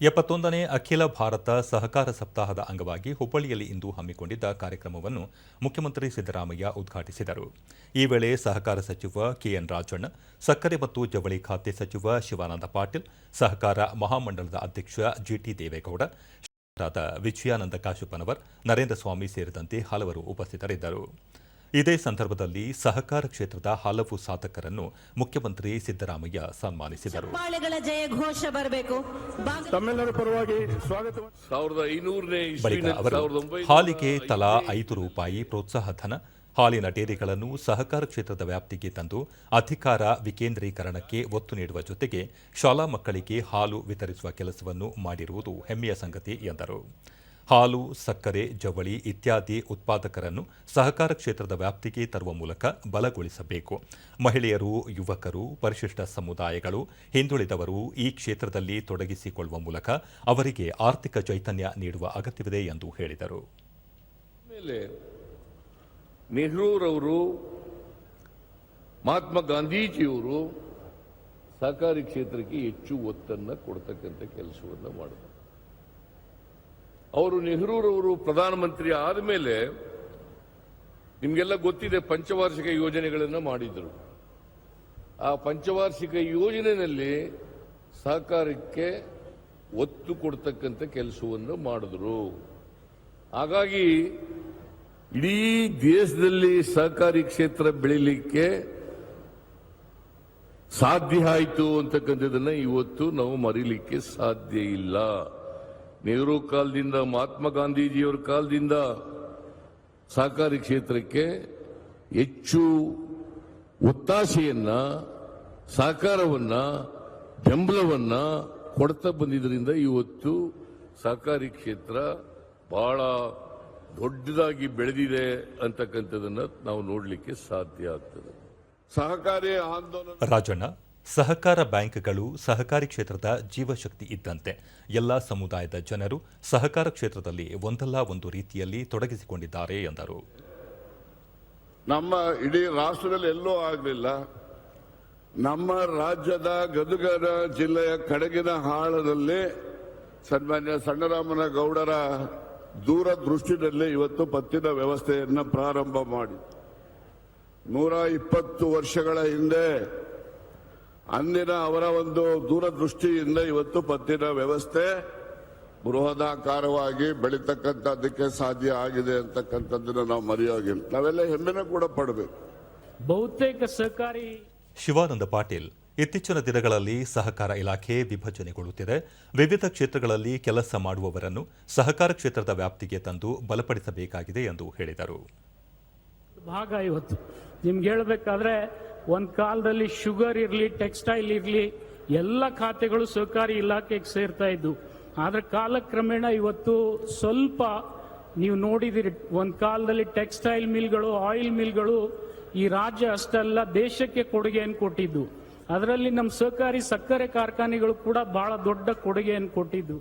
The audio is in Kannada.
ಎಪ್ಪತ್ತೊಂದನೇ ಅಖಿಲ ಭಾರತ ಸಹಕಾರ ಸಪ್ತಾಹದ ಅಂಗವಾಗಿ ಹುಬ್ಬಳ್ಳಿಯಲ್ಲಿ ಇಂದು ಹಮ್ಮಿಕೊಂಡಿದ್ದ ಕಾರ್ಯಕ್ರಮವನ್ನು ಮುಖ್ಯಮಂತ್ರಿ ಸಿದ್ದರಾಮಯ್ಯ ಉದ್ಘಾಟಿಸಿದರು. ಈ ವೇಳೆ ಸಹಕಾರ ಸಚಿವ ಕೆಎನ್ ರಾಜಣ್ಣ, ಸಕ್ಕರೆ ಮತ್ತು ಜವಳಿ ಖಾತೆ ಸಚಿವ ಶಿವಾನಂದ ಪಾಟೀಲ್, ಸಹಕಾರ ಮಹಾಮಂಡಲದ ಅಧ್ಯಕ್ಷ ಜಿಟಿ ದೇವೇಗೌಡ, ಶಾಸಕರಾದ ವಿಜಯಾನಂದ ಕಾಶಪ್ಪನವರ್, ನರೇಂದ್ರ ಸ್ವಾಮಿ ಸೇರಿದಂತೆ ಹಲವರು ಉಪಸ್ಥಿತರಿದ್ದರು. ಇದೇ ಸಂದರ್ಭದಲ್ಲಿ ಸಹಕಾರ ಕ್ಷೇತ್ರದ ಹಲವು ಸಾಧಕರನ್ನು ಮುಖ್ಯಮಂತ್ರಿ ಸಿದ್ದರಾಮಯ್ಯ ಸನ್ಮಾನಿಸಿದರು. ಬಳಿಕ ಅವರು ಹಾಲಿಗೆ ತಲಾ ಐದು ರೂಪಾಯಿ ಪ್ರೋತ್ಸಾಹ ಧನ ಹಾಲಿನ ಡೇರಿಗಳನ್ನು ಸಹಕಾರ ಕ್ಷೇತ್ರದ ವ್ಯಾಪ್ತಿಗೆ ತಂದು ಅಧಿಕಾರ ವಿಕೇಂದ್ರೀಕರಣಕ್ಕೆ ಒತ್ತು ನೀಡುವ ಜೊತೆಗೆ ಶಾಲಾ ಮಕ್ಕಳಿಗೆ ಹಾಲು ವಿತರಿಸುವ ಕೆಲಸವನ್ನು ಮಾಡಿರುವುದು ಹೆಮ್ಮೆಯ ಸಂಗತಿ ಎಂದರು. ಹಾಲು, ಸಕ್ಕರೆ, ಜವಳಿ ಇತ್ಯಾದಿ ಉತ್ಪಾದಕರನ್ನು ಸಹಕಾರ ಕ್ಷೇತ್ರದ ವ್ಯಾಪ್ತಿಗೆ ತರುವ ಮೂಲಕ ಬಲಗೊಳಿಸಬೇಕು. ಮಹಿಳೆಯರು, ಯುವಕರು, ಪರಿಶಿಷ್ಟ ಸಮುದಾಯಗಳು, ಹಿಂದುಳಿದವರು ಈ ಕ್ಷೇತ್ರದಲ್ಲಿ ತೊಡಗಿಸಿಕೊಳ್ಳುವ ಮೂಲಕ ಅವರಿಗೆ ಆರ್ಥಿಕ ಚೈತನ್ಯ ನೀಡುವ ಅಗತ್ಯವಿದೆ ಎಂದು ಹೇಳಿದರು. ನೆಹರೂರವರು, ಮಹಾತ್ಮ ಗಾಂಧೀಜಿಯವರು ಸಹಕಾರಿ ಕ್ಷೇತ್ರಕ್ಕೆ ಹೆಚ್ಚು ಒತ್ತನ್ನು ಕೊಡ್ತಕ್ಕಂಥ ಕೆಲಸವನ್ನು ಮಾಡಿದರು. ಅವರು ನೆಹರೂರವರು ಪ್ರಧಾನಮಂತ್ರಿ ಆದಮೇಲೆ ನಿಮಗೆಲ್ಲ ಗೊತ್ತಿದೆ ಪಂಚವಾರ್ಷಿಕ ಯೋಜನೆಗಳನ್ನು ಮಾಡಿದರು. ಆ ಪಂಚವಾರ್ಷಿಕ ಯೋಜನೆಯಲ್ಲಿ ಸಹಕಾರಕ್ಕೆ ಒತ್ತು ಕೊಡ್ತಕ್ಕಂಥ ಕೆಲಸವನ್ನು ಮಾಡಿದ್ರು. ಹಾಗಾಗಿ ಇಡೀ ದೇಶದಲ್ಲಿ ಸಹಕಾರಿ ಕ್ಷೇತ್ರ ಬೆಳಿಲಿಕ್ಕೆ ಸಾಧ್ಯ ಆಯಿತು ಅಂತಕ್ಕಂಥದ್ದನ್ನು ಇವತ್ತು ನಾವು ಮರೀಲಿಕ್ಕೆ ಸಾಧ್ಯ ಇಲ್ಲ. ನೆಹರು ಕಾಲದಿಂದ ಮಹಾತ್ಮ ಗಾಂಧೀಜಿಯವರ ಕಾಲದಿಂದ ಸಹಕಾರಿ ಕ್ಷೇತ್ರಕ್ಕೆ ಹೆಚ್ಚು ಒತ್ತಾಸೆಯನ್ನ ಸಹಕಾರವನ್ನ ಬೆಂಬಲವನ್ನ ಕೊಡ್ತಾ ಬಂದಿದ್ದರಿಂದ ಇವತ್ತು ಸಹಕಾರಿ ಕ್ಷೇತ್ರ ಬಹಳ ದೊಡ್ಡದಾಗಿ ಬೆಳೆದಿದೆ ಅಂತಕ್ಕಂಥದನ್ನ ನಾವು ನೋಡಲಿಕ್ಕೆ ಸಾಧ್ಯ ಆಗ್ತದೆ. ಸಹಕಾರಿ ಆಂದೋಲನ ರಾಜಣ್ಣ ಸಹಕಾರ ಬ್ಯಾಂಕ್ಗಳು ಸಹಕಾರಿ ಕ್ಷೇತ್ರದ ಜೀವಶಕ್ತಿ ಇದ್ದಂತೆ ಎಲ್ಲ ಸಮುದಾಯದ ಜನರು ಸಹಕಾರ ಕ್ಷೇತ್ರದಲ್ಲಿ ಒಂದಲ್ಲ ಒಂದು ರೀತಿಯಲ್ಲಿ ತೊಡಗಿಸಿಕೊಂಡಿದ್ದಾರೆ ಎಂದರು. ನಮ್ಮ ಇಡೀ ರಾಷ್ಟ್ರದಲ್ಲಿ ಎಲ್ಲೂ ಆಗಲಿಲ್ಲ. ನಮ್ಮ ರಾಜ್ಯದ ಗದಗದ ಜಿಲ್ಲೆಯ ಕಡಗಿನ ಹಾಳದಲ್ಲಿ ಸನ್ಮಾನ್ಯ ಸಣ್ಣರಾಮನ ಗೌಡರ ದೂರದೃಷ್ಟಿನಲ್ಲಿ ಇವತ್ತು ಪತ್ತಿನ ವ್ಯವಸ್ಥೆಯನ್ನು ಪ್ರಾರಂಭ ಮಾಡಿ ನೂರ ಇಪ್ಪತ್ತು ವರ್ಷಗಳ ಹಿಂದೆ ಅಂದಿನ ಅವರ ಒಂದು ದೂರದೃಷ್ಟಿಯಿಂದ ಇವತ್ತು ಪತ್ತಿನ ವ್ಯವಸ್ಥೆ ಬೃಹದಾಕಾರವಾಗಿ ಬೆಳೀತಕ್ಕಂಥದ್ದಕ್ಕೆ ಸಾಧ್ಯ ಆಗಿದೆ ಅಂತಕ್ಕಂಥದ್ದನ್ನು ನಾವು ಮರೆಯೋಗಿಲ್ಲ. ನಾವೆಲ್ಲ ಹೆಮ್ಮೆನ ಕೂಡ ಪಡಬೇಕು. ಬಹುತೇಕ ಸಹಕಾರಿ ಶಿವಾನಂದ ಪಾಟೀಲ್ ಇತ್ತೀಚಿನ ದಿನಗಳಲ್ಲಿ ಸಹಕಾರ ಇಲಾಖೆ ವಿಭಜನೆಗೊಳ್ಳುತ್ತಿದೆ. ವಿವಿಧ ಕ್ಷೇತ್ರಗಳಲ್ಲಿ ಕೆಲಸ ಮಾಡುವವರನ್ನು ಸಹಕಾರ ಕ್ಷೇತ್ರದ ವ್ಯಾಪ್ತಿಗೆ ತಂದು ಬಲಪಡಿಸಬೇಕಾಗಿದೆ ಎಂದು ಹೇಳಿದರು. ಭಾಗ ಇವತ್ತು ನಿಮ್ಗೆ ಹೇಳ್ಬೇಕಾದ್ರೆ ಒಂದ್ ಕಾಲದಲ್ಲಿ ಶುಗರ್ ಇರಲಿ, ಟೆಕ್ಸ್ಟೈಲ್ ಇರಲಿ, ಎಲ್ಲ ಖಾತೆಗಳು ಸಹಕಾರಿ ಇಲಾಖೆಗೆ ಸೇರ್ತಾ ಇದ್ವು. ಆದರೆ ಕಾಲಕ್ರಮೇಣ ಇವತ್ತು ಸ್ವಲ್ಪ ನೀವು ನೋಡಿದಿರಿ, ಒಂದು ಕಾಲದಲ್ಲಿ ಟೆಕ್ಸ್ಟೈಲ್ ಮಿಲ್ಗಳು, ಆಯಿಲ್ ಮಿಲ್ಗಳು ಈ ರಾಜ್ಯ ಅಷ್ಟೆಲ್ಲ ದೇಶಕ್ಕೆ ಕೊಡುಗೆಯನ್ನು ಕೊಟ್ಟಿದ್ದು. ಅದರಲ್ಲಿ ನಮ್ಮ ಸಹಕಾರಿ ಸಕ್ಕರೆ ಕಾರ್ಖಾನೆಗಳು ಕೂಡ ಬಹಳ ದೊಡ್ಡ ಕೊಡುಗೆಯನ್ನು ಕೊಟ್ಟಿದ್ದು.